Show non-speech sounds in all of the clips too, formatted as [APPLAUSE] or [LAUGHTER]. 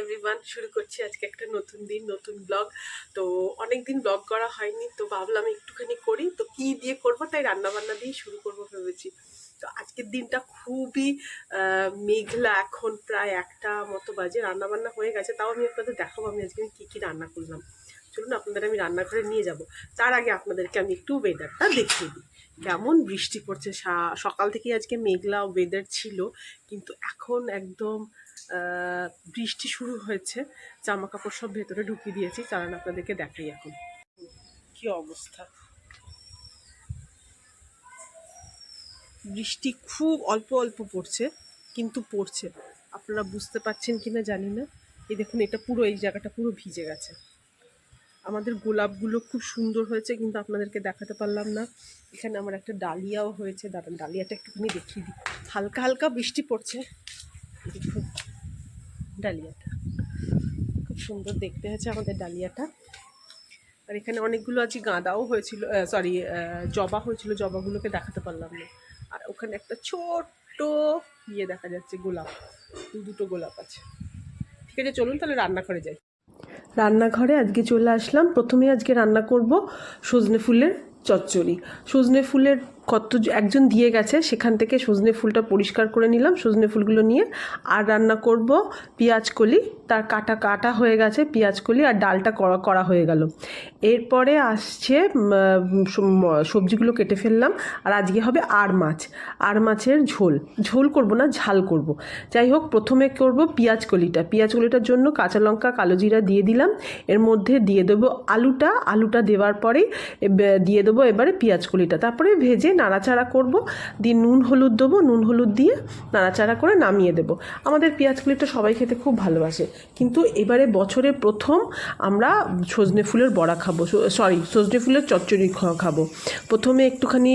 Everyone শুরু করছি আজকে একটা নতুন দিন, নতুন ব্লগ তো অনেক দিন ব্লগ করা হয়নি, তো ভাবলাম একটুখানি করি। তো কি দিয়ে করব, তাই রান্না বান্না দিয়ে শুরু করব ভেবেছি। তো আজকের দিনটা খুবই মেঘলা এখন প্রায় একটা মতো বাজে। রান্না বান্না হয়ে গেছে, তাও আমি আপনাদের দেখাবো আমি আজকে কী কী রান্না করলাম। চলুন, আপনাদের আমি রান্নাঘরে নিয়ে যাব। তার আগে আপনাদেরকে আমি একটু ওয়েদারটা দেখিয়ে দিই। কেমন বৃষ্টি পড়ছে সকাল থেকে আজকে মেঘলা ওয়েদার ছিল, কিন্তু এখন একদম বৃষ্টি শুরু হয়েছে জামা কাপড় সব ভেতরে ঢুকিয়ে দিয়েছি কারণ আপনাদেরকে দেখাই এখন। কি অবস্থা? বৃষ্টি খুব অল্প অল্প পড়ছে, কিন্তু পড়ছে। আপনারা বুঝতে পারছেন কিনা জানি না। এই দেখুন, এটা পুরো, এই জায়গাটা পুরো ভিজে গেছে। আমাদের গোলাপগুলো খুব সুন্দর হয়েছে, কিন্তু আপনাদেরকে দেখাতে পারলাম না। এখানে আমার একটা ডালিয়াও হয়েছে। দাঁড়ান, ডালিয়াটা একটুখানি দেখিয়ে দিই। হালকা হালকা বৃষ্টি পড়ছে। দেখুন ডালিয়াটা। খুব সুন্দর দেখতে হয়েছে আমাদের ডালিয়াটা। আর এখানে অনেকগুলো আজকে গাঁদাও হয়েছিল সরি জবা হয়েছিল, জবাগুলোকে দেখাতে পারলাম না। আর ওখানে একটা ছোট্ট ইয়ে দেখা যাচ্ছে, গোলাপ। দুটো গোলাপ আছে। ঠিক আছে, চলুন তাহলে রান্নাঘরে যাই। রান্নাঘরে আজকে চলে আসলাম। প্রথমে আজকে রান্না করব সজনে ফুলের চচ্চড়ি। সজনে ফুলের কত একজন দিয়ে গেছে, সেখান থেকে সজনে ফুলটা পরিষ্কার করে নিলাম, সজনে ফুলগুলো নিয়ে আর রান্না করব পেঁয়াজ কলি, তার কাটা কাটা হয়ে গেছে পেঁয়াজ কলি আর ডালটা করা করা হয়ে গেল। এরপরে আসছে সবজিগুলো কেটে ফেললাম আর আজকে হবে আর মাছ, আর মাছের ঝোল। ঝোল করব না, ঝাল করব। যাই হোক, প্রথমে করব পেঁয়াজ কলিটা। পেঁয়াজ কলিটার জন্য কাঁচা লঙ্কা, কালো জিরা দিয়ে দিলাম। এর মধ্যে দিয়ে দেবো আলুটা। আলুটা দেওয়ার এব- দিয়ে দেবো এবারে পেঁয়াজ কলিটা। তারপরে ভেজে নাড়াচাড়া করব, দিয়ে নুন হলুদ দেবো, নুন হলুদ দিয়ে নাড়াচাড়া করে নামিয়ে দেবো। আমাদের পেঁয়াজ কলিটা সবাই খেতে খুব ভালোবাসে, কিন্তু এবারে বছরের প্রথম আমরা সজনে ফুলের বড়া খাব সরি সজনে ফুলের চচ্চড়ি খাব। প্রথমে একটুখানি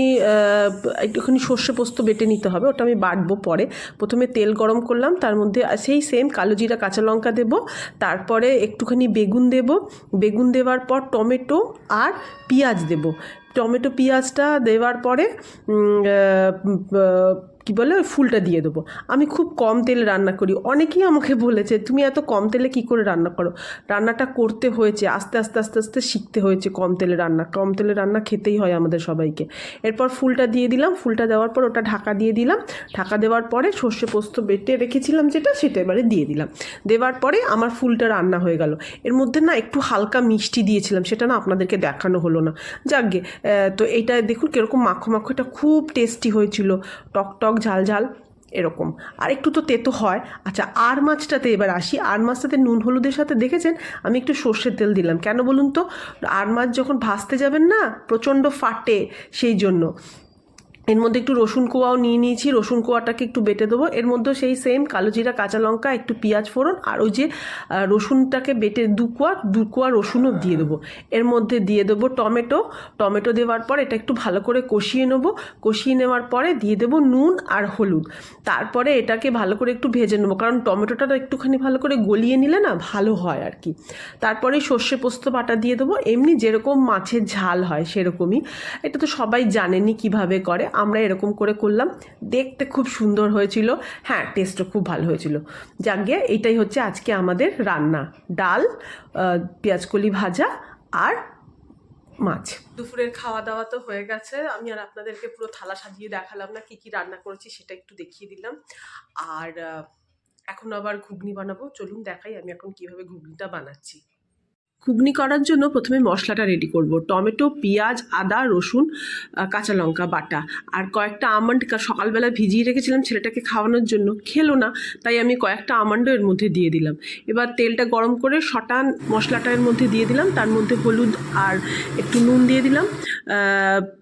একটুখানি সর্ষে পোস্ত বেটে নিতে হবে, ওটা আমি বাটবো পরে। প্রথমে তেল গরম করলাম, তার মধ্যে সেই সেম কালো জিরা কাঁচা লঙ্কা দেবো, তারপরে একটুখানি বেগুন দেবো। বেগুন দেওয়ার পর টমেটো আর পেঁয়াজ দেবো। টমেটো পেঁয়াজটা দেওয়ার পরে কী বলে ওই ফুলটা দিয়ে দেবো। আমি খুব কম তেলে রান্না করি। অনেকেই আমাকে বলেছে তুমি এত কম তেলে কী করে রান্না করো? রান্নাটা করতে হয়েছে আস্তে আস্তে আস্তে আস্তে শিখতে হয়েছে কম তেলে রান্না। কম তেলে রান্না খেতেই হয় আমাদের সবাইকে। এরপর ফুলটা দিয়ে দিলাম। ফুলটা দেওয়ার পর ওটা ঢাকা দিয়ে দিলাম। ঢাকা দেওয়ার পরে সর্ষে পোস্ত বেটে রেখেছিলাম যেটা সেটা এবারে দিয়ে দিলাম। দেওয়ার পরে আমার ফুলটা রান্না হয়ে গেল। এর মধ্যে না একটু হালকা মিষ্টি দিয়েছিলাম সেটা না আপনাদেরকে দেখানো হলো না। আহ, তো এইটা দেখুন কীরকম মাখো মাখো এটা খুব টেস্টি হয়েছিল। টক টক ঝাল ঝাল, এরকম। আর একটু তো তেতো হয়। আচ্ছা আর মাছটাতে এবার আসি। আর মাছটাতে নুন হলুদের সাথে দেখেছেন? আমি একটু সর্ষের তেল দিলাম। কেন বলুন তো? আর মাছ যখন ভাজতে যাবেন না, প্রচণ্ড ফাটে সেই জন্য। এর মধ্যে একটু রসুন কোয়াও নিয়ে নিয়েছি। রসুন কোয়াটাকে একটু বেটে দেবো। এর মধ্যেও সেই সেম কালো জিরা, কাঁচা লঙ্কা, একটু পেঁয়াজ ফোড়ন আর ওই যে রসুনটাকে বেটে দু কোয়া দু কোয়া রসুনও দিয়ে দেবো। এর মধ্যে দিয়ে দেবো টমেটো। টমেটো দেওয়ার পর এটা একটু ভালো করে কষিয়ে নেব। কষিয়ে নেওয়ার পরে দিয়ে দেবো নুন আর হলুদ। তারপরে এটাকে ভালো করে একটু ভেজে নেব। কারণ টমেটোটা একটুখানি ভালো করে গলিয়ে নিলে না ভালো হয় আর কি। তারপরে সর্ষে পোস্ত বাটা দিয়ে দেবো। এমনি যেরকম মাছের ঝাল হয় সেরকমই। এটা তো সবাই জানেনি কীভাবে করে। আমরা এরকম করে করলাম। দেখতে খুব সুন্দর হয়েছিল। হ্যাঁ টেস্টও খুব ভালো হয়েছিল। গিয়ে এইটাই হচ্ছে আজকে আমাদের রান্না। ডাল পেঁয়াজকলি ভাজা আর মাছ। দুপুরের খাওয়া দাওয়া তো হয়ে গেছে। আমি আর আপনাদেরকে পুরো থালা সাজিয়ে দেখালাম না, কি কি রান্না করেছি সেটা একটু দেখিয়ে দিলাম। আর এখন আবার ঘুগনি বানাবো। চলুন দেখাই আমি এখন কীভাবে ঘুগনিটা বানাচ্ছি। ঘুগনি করার জন্য প্রথমে মশলাটা রেডি করব। টমেটো, পেঁয়াজ, আদা, রসুন কাঁচা লঙ্কা, বাটা। আর কয়েকটা আমন্ড সকালবেলা ভিজিয়ে রেখেছিলাম ছেলেটাকে খাওয়ানোর জন্য। খেলো না, তাই আমি কয়েকটা আমন্ডও এর মধ্যে দিয়ে দিলাম। এবার তেলটা গরম করে শটান মশলাটা এর মধ্যে দিয়ে দিলাম। তার মধ্যে হলুদ আর একটু নুন দিয়ে দিলাম।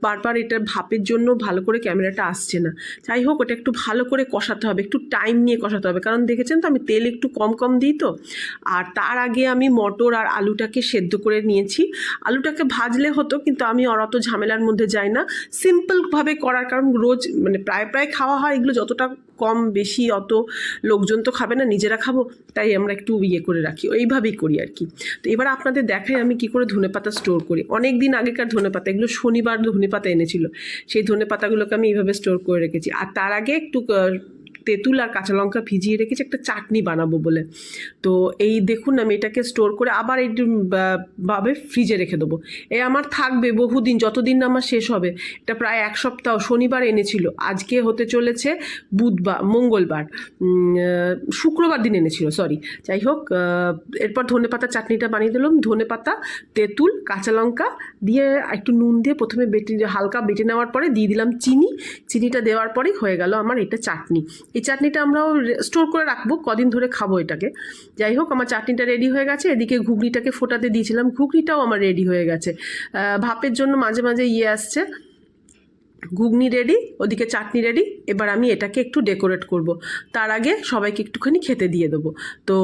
বারবার এটা ভাপের জন্য ভালো করে ক্যামেরাটা আসছে না। যাই হোক, ওটা একটু ভালো করে কষাতে হবে। একটু টাইম নিয়ে কষাতে হবে। কারণ দেখেছেন তো, আমি তেল একটু কম কম দিই তো। আর তার আগে আমি মটর আর আলুটাকে সেদ্ধ করে নিয়েছি। আলুটাকে ভাজলে হতো, কিন্তু আমি আর অত ঝামেলার মধ্যে যাই না। সিম্পলভাবে করার কারণ রোজ মানে প্রায় প্রায় খাওয়া হয়, এগুলো যতটা কম বেশি অত লোকজন তো খাবে না, নিজেরা খাব, তাই আমরা একটু ইয়ে করে রাখি, এইভাবেই করি আর কি। তো এবার আপনাদের দেখাই আমি কি করে ধনেপাতা স্টোর করি। অনেক দিন আগেকার ধনেপাতা, এগুলো শনিবার ধনেপাতা এনেছিল, সেই ধনেপাতাগুলোকে আমি এইভাবে স্টোর করে রেখেছি। আর তার আগে একটু তেঁতুল আর কাঁচা লঙ্কা ভিজিয়ে রেখেছি, একটা চাটনি বানাবো বলে। তো এই দেখুন, আমি এটাকে স্টোর করে আবার বা- ভাবে ফ্রিজে রেখে দেবো। এ আমার থাকবে বহুদিন, যতদিন না আমার শেষ হবে, এটা প্রায় এক সপ্তাহ, শনিবার এনেছিল। আজকে হতে চলেছে বুধবার, মঙ্গলবার শুক্রবার দিন এনেছিল সরি যাই হোক এরপর ধনে পাতা চাটনিটা বানিয়ে দিলাম। ধনে পাতা, তেঁতুল, কাঁচা লঙ্কা দিয়ে একটু নুন দিয়ে প্রথমে বেটে, হালকা বেটে নেওয়ার পরে দিয়ে দিলাম চিনি। চিনিটা দেওয়ার পরেই হয়ে গেল আমার এটা চাটনি। এই চাটনিটা আমরাও স্টোর করে রাখব, কদিন ধরে খাব এটাকে। যাই হোক, আমার চাটনিটা রেডি হয়ে গেছে। এদিকে ঘুগনিটাকে ফোটাতে দিয়েছিলাম। ঘুগনিটাও আমার রেডি হয়ে গেছে। ভাপের জন্য মাঝে মাঝে ইয়ে আসছে। ঘুগনি রেডি ওদিকে চাটনি রেডি এবার আমি এটাকে একটু ডেকোরেট করব। তার আগে সবাইকে একটুখানি খেতে দিয়ে দেবো। তো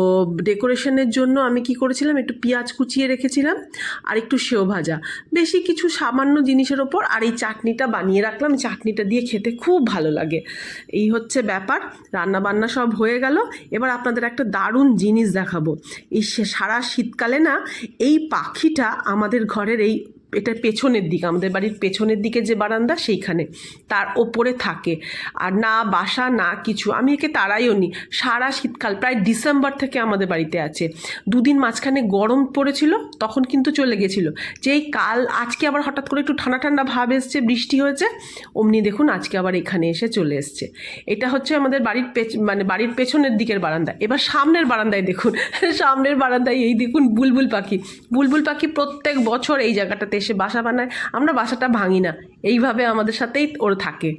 ডেকোরেশনের জন্য আমি কি করেছিলাম, একটু পেঁয়াজ কুচিয়ে রেখেছিলাম, আর একটু সেও ভাজা। বেশি কিছু সামান্য জিনিসের ওপর, আর এই চাটনিটা বানিয়ে রাখলাম চাটনিটা দিয়ে খেতে খুব ভালো লাগে। এই হচ্ছে ব্যাপার রান্না বান্না সব হয়ে গেল। এবার আপনাদের একটা দারুণ জিনিস দেখাবো। এই সারা শীতকালে না, এই পাখিটা আমাদের ঘরের এই এটা পেছনের দিক, আমাদের বাড়ির পেছনের দিকে যে বারান্দা সেইখানে, তার ওপরে থাকে। আর না বাসা, না কিছু, আমি একে তাড়াইও নি। সারা শীতকাল, প্রায় ডিসেম্বর থেকে আমাদের বাড়িতে আছে। দুদিন মাঝখানে গরম পড়েছিল, তখন কিন্তু চলে গেছিল। যেই কাল, আজকে আবার হঠাৎ করে একটু ঠান্ডা ঠান্ডা ভাব এসছে, বৃষ্টি হয়েছে, অমনি দেখুন আজকে আবার এখানে এসে চলে এসছে। এটা হচ্ছে আমাদের বাড়ির পেছ মানে বাড়ির পেছনের দিকের বারান্দা। এবার সামনের বারান্দায় দেখুন, [LAUGHS] সামনের বারান্দায় এই দেখুন বুলবুল পাখি। বুলবুল পাখি প্রত্যেক বছর এই জায়গাটাতে এসে বাসা বানায়, আমরা বাসাটা ভাঙি না। এইভাবে আমাদের সাথেই ওর থাকে।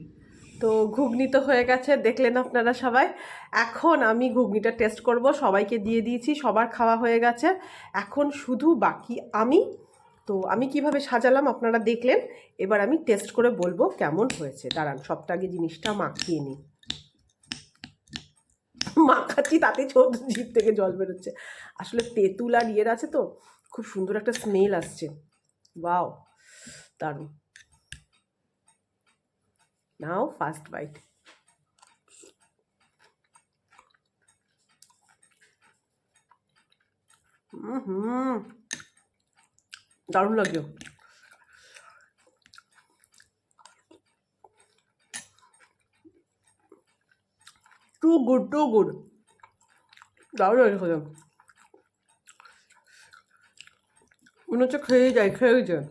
তো ঘুগনি তো হয়ে গেছে, দেখলেন আপনারা সবাই? এখন আমি ঘুগনিটা টেস্ট করব, সবাইকে দিয়ে দিয়েছি, সবার খাওয়া হয়ে গেছে। এখন শুধু বাকি আমি। তো আমি কীভাবে সাজালাম আপনারা দেখলেন, এবার আমি টেস্ট করে বলব কেমন হয়েছে। দাঁড়ান, সবটা আগে জিনিসটা মাখিয়ে নিই। মাখাচ্ছি, তাতে ছোট জিভ থেকে জল বেরোচ্ছে। আসলে তেঁতুল আর ইয়ের আছে তো, খুব সুন্দর একটা স্মেল আসছে। ওয়াও দারুণ নাও ফার্স্ট বাইট হুম দারুণ লাগলো টু গুড টু গুড দারুণ লাগে মনে হচ্ছে খেয়ে যায় খেয়ে যায়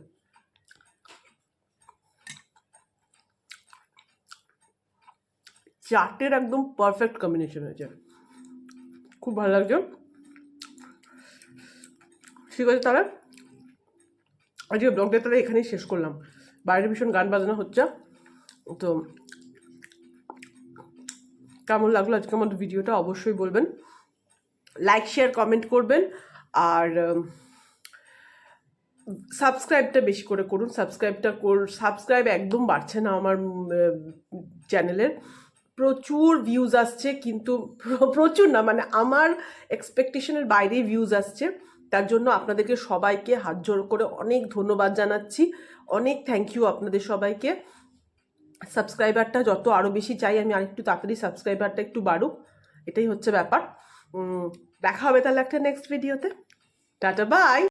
চারটের একদম পারফেক্ট কম্বিনেশন হয়েছে খুব ভালো লাগছে ঠিক আছে তাহলে আজকে ব্লগটা তাহলে এখানেই শেষ করলাম বাইরে ভীষণ গান বাজনা হচ্ছে তো কেমন লাগল আজকে আমাদের ভিডিওটা অবশ্যই বলবেন লাইক শেয়ার কমেন্ট করবেন আর সাবস্ক্রাইবটা বেশি করে করুন, সাবস্ক্রাইবটা কর, সাবস্ক্রাইব একদম বাড়ছে না আমার চ্যানেলের। প্রচুর ভিউজ আসছে, কিন্তু প্রচুর না মানে আমার এক্সপেকটেশনের বাইরেই ভিউজ আসছে। তার জন্য আপনাদেরকে সবাইকে হাত জোর করে অনেক ধন্যবাদ জানাচ্ছি। অনেক থ্যাংক ইউ আপনাদের সবাইকে। সাবস্ক্রাইবারটা যত আরও বেশি চাই, আমি আরেকটু তাড়াতাড়ি সাবস্ক্রাইবারটা একটু বাড়ুক। এটাই হচ্ছে ব্যাপার। দেখা হবে তাহলে একটা নেক্সট ভিডিওতে টাটা বাই